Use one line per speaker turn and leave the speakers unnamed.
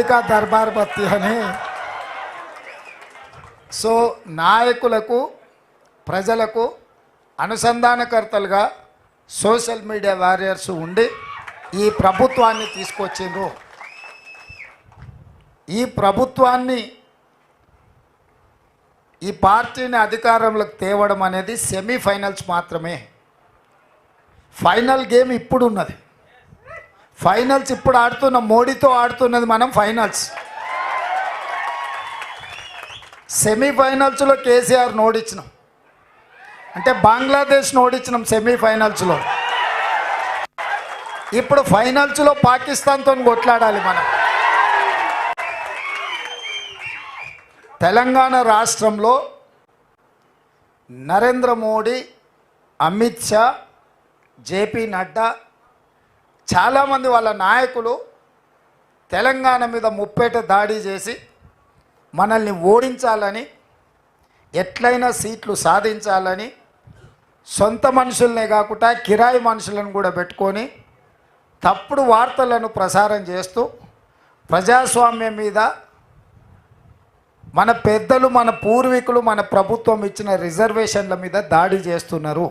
అంబికా దర్బార్ బత్తి అని. సో నాయకులకు ప్రజలకు అనుసంధానకర్తలుగా సోషల్ మీడియా వారియర్స్ ఉండి ఈ ప్రభుత్వాన్ని తీసుకొచ్చిండ్రు. ఈ ప్రభుత్వాన్ని ఈ పార్టీని అధికారంలోకి తేవడం అనేది సెమీఫైనల్స్ మాత్రమే. ఫైనల్ గేమ్ ఇప్పుడు ఉన్నది ఫైనల్స్ ఇప్పుడు ఆడుతున్న మోడీతో ఆడుతున్నది మనం ఫైనల్స్. సెమీఫైనల్స్లో కేసీఆర్ నోడిచ్చినాం. అంటే బంగ్లాదేశ్ నోడిచ్చినాం సెమీఫైనల్స్లో. ఇప్పుడు ఫైనల్స్లో పాకిస్తాన్తో కొట్లాడాలి మనం. తెలంగాణ రాష్ట్రంలో నరేంద్ర మోడీ అమిత్ షా జేపీ నడ్డా చాలామంది వాళ్ళ నాయకులు తెలంగాణ మీద ముప్పేట దాడి చేసి మనల్ని ఓడించాలని ఎట్లయినా సీట్లు సాధించాలని సొంత మనుషుల్నే కాకుండా కిరాయి మనుషులను కూడా పెట్టుకొని తప్పుడు వార్తలను ప్రసారం చేస్తూ ప్రజాస్వామ్యం మీద మన పెద్దలు మన పూర్వీకులు మన ప్రభుత్వం ఇచ్చిన రిజర్వేషన్ల మీద దాడి చేస్తున్నారు.